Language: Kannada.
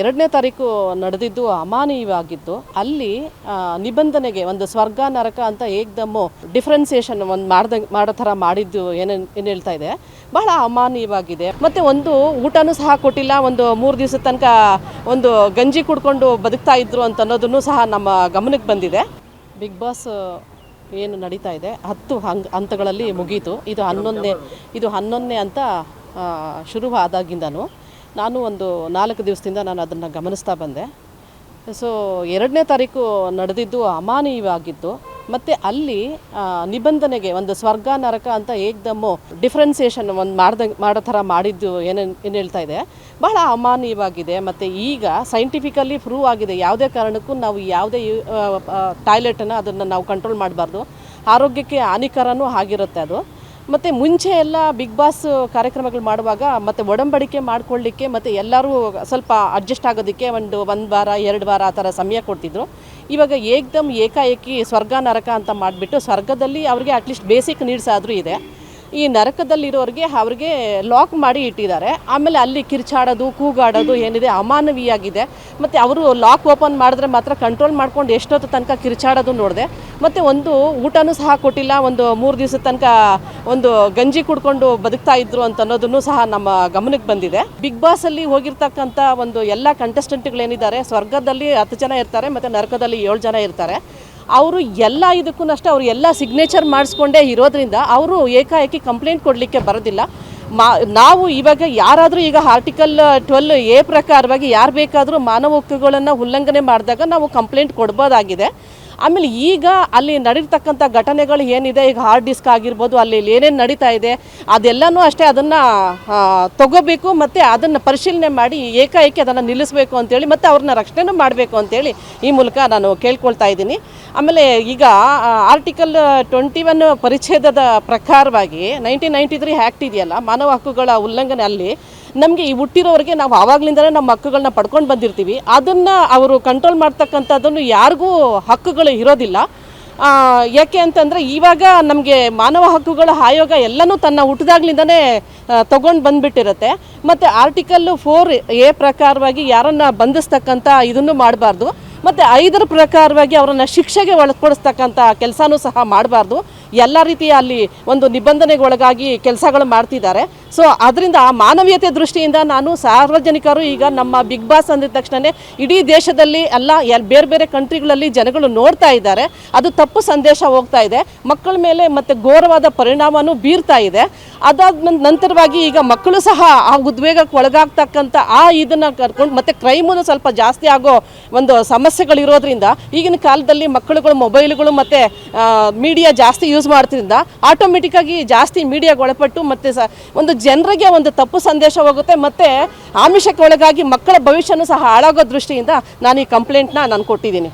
ಎರಡನೇ ತಾರೀಕು ನಡೆದಿದ್ದು ಅಮಾನೀಯವಾಗಿದ್ದು ಅಲ್ಲಿ ನಿಬಂಧನೆಗೆ ಒಂದು ಸ್ವರ್ಗ, ನರಕ ಅಂತ ಏಕ್ದಮ್ಮು ಡಿಫ್ರೆನ್ಸಿಯೇಷನ್ ಒಂದು ಮಾಡ್ದ, ಮಾಡೋ ಥರ ಮಾಡಿದ್ದು ಏನೇನು ಏನು ಹೇಳ್ತಾ ಇದೆ. ಬಹಳ ಅಮಾನೀಯವಾಗಿದೆ ಮತ್ತು ಒಂದು ಊಟನೂ ಸಹ ಕೊಟ್ಟಿಲ್ಲ. ಒಂದು ಮೂರು ದಿವಸದ ತನಕ ಒಂದು ಗಂಜಿ ಕುಡ್ಕೊಂಡು ಬದುಕ್ತಾ ಇದ್ರು ಅಂತ ಅನ್ನೋದನ್ನು ಸಹ ನಮ್ಮ ಗಮನಕ್ಕೆ ಬಂದಿದೆ. ಬಿಗ್ ಬಾಸ್ ಏನು ನಡೀತಾ ಇದೆ? ಹತ್ತು ಹಂಗ್, ಹಂತಗಳಲ್ಲಿ ಮುಗೀತು. ಇದು ಹನ್ನೊಂದನೇ ಇದು ಹನ್ನೊಂದನೇ ಅಂತ ಶುರುವಾದಾಗಿಂದನೂ. ನಾನು ಒಂದು ನಾಲ್ಕು ದಿವಸದಿಂದ ನಾನು ಅದನ್ನು ಗಮನಿಸ್ತಾ ಬಂದೆ. ಸೊ ಎರಡನೇ ತಾರೀಕು ನಡೆದಿದ್ದು ಅಮಾನೀಯವಾಗಿದ್ದು ಮತ್ತು ಅಲ್ಲಿ ನಿಬಂಧನೆಗೆ ಒಂದು ಸ್ವರ್ಗ ನರಕ ಅಂತ ಏಕ್ದಮ್ಮು ಡಿಫ್ರೆನ್ಸಿಯೇಷನ್ ಒಂದು ಮಾಡ್ದ, ಮಾಡೋ ಥರ ಮಾಡಿದ್ದು ಏನೇನು ಏನು ಹೇಳ್ತಾ ಇದೆ. ಬಹಳ ಅಮಾನೀಯವಾಗಿದೆ ಮತ್ತು ಈಗ ಸೈಂಟಿಫಿಕಲಿ ಪ್ರೂವ್ ಆಗಿದೆ. ಯಾವುದೇ ಕಾರಣಕ್ಕೂ ನಾವು ಯಾವುದೇ ಟಾಯ್ಲೆಟನ್ನು ಅದನ್ನು ನಾವು ಕಂಟ್ರೋಲ್ ಮಾಡಬಾರ್ದು. ಆರೋಗ್ಯಕ್ಕೆ ಹಾನಿಕರನೂ ಆಗಿರುತ್ತೆ ಅದು. ಮತ್ತು ಮುಂಚೆ ಎಲ್ಲ ಬಿಗ್ ಬಾಸ್ ಕಾರ್ಯಕ್ರಮಗಳು ಮಾಡುವಾಗ ಮತ್ತು ಒಡಂಬಡಿಕೆ ಮಾಡ್ಕೊಳ್ಳಿಕ್ಕೆ ಮತ್ತು ಎಲ್ಲರೂ ಸ್ವಲ್ಪ ಅಡ್ಜಸ್ಟ್ ಆಗೋದಕ್ಕೆ ಒಂದು ಒಂದು ವಾರ, ಎರಡು ವಾರ ಆ ಥರ ಸಮಯ ಕೊಡ್ತಿದ್ರು. ಇವಾಗ ಏಕ್ದಮ್ ಏಕಾಏಕಿ ಸ್ವರ್ಗ ನರಕ ಅಂತ ಮಾಡಿಬಿಟ್ಟು ಸ್ವರ್ಗದಲ್ಲಿ ಅವ್ರಿಗೆ ಅಟ್ಲೀಸ್ಟ್ ಬೇಸಿಕ್ ನೀಡ್ಸ್ ಆದರೂ ಇದೆ. ಈ ನರಕದಲ್ಲಿರೋರಿಗೆ ಅವ್ರಿಗೆ ಲಾಕ್ ಮಾಡಿ ಇಟ್ಟಿದ್ದಾರೆ. ಆಮೇಲೆ ಅಲ್ಲಿ ಕಿರ್ಚಾಡೋದು, ಕೂಗಾಡೋದು ಏನಿದೆ ಅಮಾನವೀಯಾಗಿದೆ. ಮತ್ತು ಅವರು ಲಾಕ್ ಓಪನ್ ಮಾಡಿದ್ರೆ ಮಾತ್ರ ಕಂಟ್ರೋಲ್ ಮಾಡ್ಕೊಂಡು ಎಷ್ಟೊತ್ತು ತನಕ ಕಿರ್ಚಾಡೋದು ನೋಡಿದೆ. ಮತ್ತು ಒಂದು ಊಟನೂ ಸಹ ಕೊಟ್ಟಿಲ್ಲ, ಒಂದು ಮೂರು ದಿವಸದ ತನಕ ಒಂದು ಗಂಜಿ ಕುಡ್ಕೊಂಡು ಬದುಕ್ತಾ ಇದ್ರು ಅಂತ ಅನ್ನೋದನ್ನು ಸಹ ನಮ್ಮ ಗಮನಕ್ಕೆ ಬಂದಿದೆ. ಬಿಗ್ ಬಾಸಲ್ಲಿ ಹೋಗಿರ್ತಕ್ಕಂಥ ಒಂದು ಎಲ್ಲ ಕಂಟೆಸ್ಟೆಂಟ್ಗಳೇನಿದ್ದಾರೆ ಸ್ವರ್ಗದಲ್ಲಿ ಹತ್ತು ಜನ ಇರ್ತಾರೆ, ಮತ್ತು ನರಕದಲ್ಲಿ ಏಳು ಜನ ಇರ್ತಾರೆ. ಅವರು ಎಲ್ಲ ಇದಕ್ಕೂ ಅಷ್ಟೇ ಅವರು ಎಲ್ಲ ಸಿಗ್ನೇಚರ್ ಮಾಡಿಸ್ಕೊಂಡೇ ಇರೋದ್ರಿಂದ ಅವರು ಏಕಾಏಕಿ ಕಂಪ್ಲೇಂಟ್ ಕೊಡಲಿಕ್ಕೆ ಬರೋದಿಲ್ಲ. ಮಾ, ನಾವು ಇವಾಗ ಯಾರಾದರೂ ಈಗ ಆರ್ಟಿಕಲ್ ಟ್ವೆಲ್ ಎ ಪ್ರಕಾರವಾಗಿ ಯಾರು ಬೇಕಾದರೂ ಮಾನವ ಹಕ್ಕುಗಳನ್ನು ಉಲ್ಲಂಘನೆ ಮಾಡಿದಾಗ ನಾವು ಕಂಪ್ಲೇಂಟ್ ಕೊಡ್ಬೋದಾಗಿದೆ. ಆಮೇಲೆ ಈಗ ಅಲ್ಲಿ ನಡೀತಕ್ಕಂಥ ಘಟನೆಗಳು ಏನಿದೆ, ಈಗ ಹಾರ್ಡ್ ಡಿಸ್ಕ್ ಆಗಿರ್ಬೋದು, ಅಲ್ಲಿ ಏನೇನು ನಡೀತಾ ಇದೆ, ಅದೆಲ್ಲನೂ ಅಷ್ಟೇ ಅದನ್ನು ತಗೋಬೇಕು ಮತ್ತು ಅದನ್ನು ಪರಿಶೀಲನೆ ಮಾಡಿ ಏಕಾಏಕಿ ಅದನ್ನು ನಿಲ್ಲಿಸಬೇಕು ಅಂತೇಳಿ ಮತ್ತು ಅವ್ರನ್ನ ರಕ್ಷಣೆನೂ ಮಾಡಬೇಕು ಅಂತೇಳಿ ಈ ಮೂಲಕ ನಾನು ಕೇಳ್ಕೊಳ್ತಾ ಇದ್ದೀನಿ. ಆಮೇಲೆ ಈಗ ಆರ್ಟಿಕಲ್ ಟ್ವೆಂಟಿ ಒನ್ ಪರಿಚ್ಛೇದದ ಪ್ರಕಾರವಾಗಿ ನೈನ್ಟೀನ್ ನೈಂಟಿ ತ್ರೀ ಆ್ಯಕ್ಟ್ ಇದೆಯಲ್ಲ, ಮಾನವ ಹಕ್ಕುಗಳ ಉಲ್ಲಂಘನೆ ಅಲ್ಲಿ ನಮಗೆ ಈ ಹುಟ್ಟಿರೋರಿಗೆ ನಾವು ಆವಾಗಲಿಂದಲೇ ನಮ್ಮ ಹಕ್ಕುಗಳನ್ನ ಪಡ್ಕೊಂಡು ಬಂದಿರ್ತೀವಿ. ಅದನ್ನು ಅವರು ಕಂಟ್ರೋಲ್ ಮಾಡ್ತಕ್ಕಂಥದ್ದನ್ನು ಯಾರಿಗೂ ಹಕ್ಕುಗಳು ಇರೋದಿಲ್ಲ. ಆ, ಯಾಕೆ ಅಂತಂದರೆ ಇವಾಗ ನಮಗೆ ಮಾನವ ಹಕ್ಕುಗಳ ಆಯೋಗ ಎಲ್ಲನೂ ತನ್ನ ಹುಟ್ಟಿದಾಗ್ಲಿಂದನೇ ತಗೊಂಡು ಬಂದುಬಿಟ್ಟಿರುತ್ತೆ. ಮತ್ತು ಆರ್ಟಿಕಲ್ ಫೋರ್ ಎ ಪ್ರಕಾರವಾಗಿ ಯಾರನ್ನು ಬಂಧಿಸ್ತಕ್ಕಂಥ ಇದನ್ನು ಮಾಡಬಾರ್ದು. ಮತ್ತು ಐದರ ಪ್ರಕಾರವಾಗಿ ಅವರನ್ನು ಶಿಕ್ಷೆಗೆ ಒಳಪಡಿಸ್ತಕ್ಕಂಥ ಕೆಲಸನೂ ಸಹ ಮಾಡಬಾರ್ದು. ಎಲ್ಲ ರೀತಿಯ ಅಲ್ಲಿ ಒಂದು ನಿಬಂಧನೆಗೊಳಗಾಗಿ ಕೆಲಸಗಳು ಮಾಡ್ತಿದ್ದಾರೆ. ಸೊ ಅದರಿಂದ ಆ ಮಾನವೀಯತೆ ದೃಷ್ಟಿಯಿಂದ ನಾನು ಸಾರ್ವಜನಿಕರು ಈಗ ನಮ್ಮ ಬಿಗ್ ಬಾಸ್ ಅಂದಿದ ತಕ್ಷಣವೇ ಇಡೀ ದೇಶದಲ್ಲಿ ಎಲ್ಲ ಎಲ್ ಬೇರೆ ಬೇರೆ ಕಂಟ್ರಿಗಳಲ್ಲಿ ಜನಗಳು ನೋಡ್ತಾ ಇದ್ದಾರೆ. ಅದು ತಪ್ಪು ಸಂದೇಶ ಹೋಗ್ತಾ ಇದೆ. ಮಕ್ಕಳ ಮೇಲೆ ಮತ್ತು ಘೋರವಾದ ಪರಿಣಾಮವೂ ಬೀರ್ತಾ ಇದೆ. ಅದಾದ ನಂತರವಾಗಿ ಈಗ ಮಕ್ಕಳು ಸಹ ಆ ಉದ್ವೇಗಕ್ಕೆ ಒಳಗಾಗ್ತಕ್ಕಂಥ ಆ ಇದನ್ನು ಕರ್ಕೊಂಡು ಮತ್ತೆ ಕ್ರೈಮೂ ಸ್ವಲ್ಪ ಜಾಸ್ತಿ ಆಗೋ ಒಂದು ಸಮಸ್ಯೆಗಳಿರೋದ್ರಿಂದ ಈಗಿನ ಕಾಲದಲ್ಲಿ ಮಕ್ಕಳುಗಳು ಮೊಬೈಲ್ಗಳು ಮತ್ತು ಮೀಡಿಯಾ ಜಾಸ್ತಿ ಯೂಸ್ ಮಾಡ್ತಿದ್ರಿಂದ ಆಟೋಮೆಟಿಕ್ಕಾಗಿ ಜಾಸ್ತಿ ಮೀಡಿಯಾಗೆ ಒಳಪಟ್ಟು ಮತ್ತು ಸ ಒಂದು ಜನರಿಗೆ ಒಂದು ತಪ್ಪು ಸಂದೇಶ ಹೋಗುತ್ತೆ ಮತ್ತು ಆಮಿಷಕ್ಕೆ ಒಳಗಾಗಿ ಮಕ್ಕಳ ಭವಿಷ್ಯನೂ ಸಹ ಹಾಳಾಗೋ ದೃಷ್ಟಿಯಿಂದ ನಾನು ಈ ಕಂಪ್ಲೇಂಟ್ನ ನಾನು ಕೊಟ್ಟಿದ್ದೀನಿ.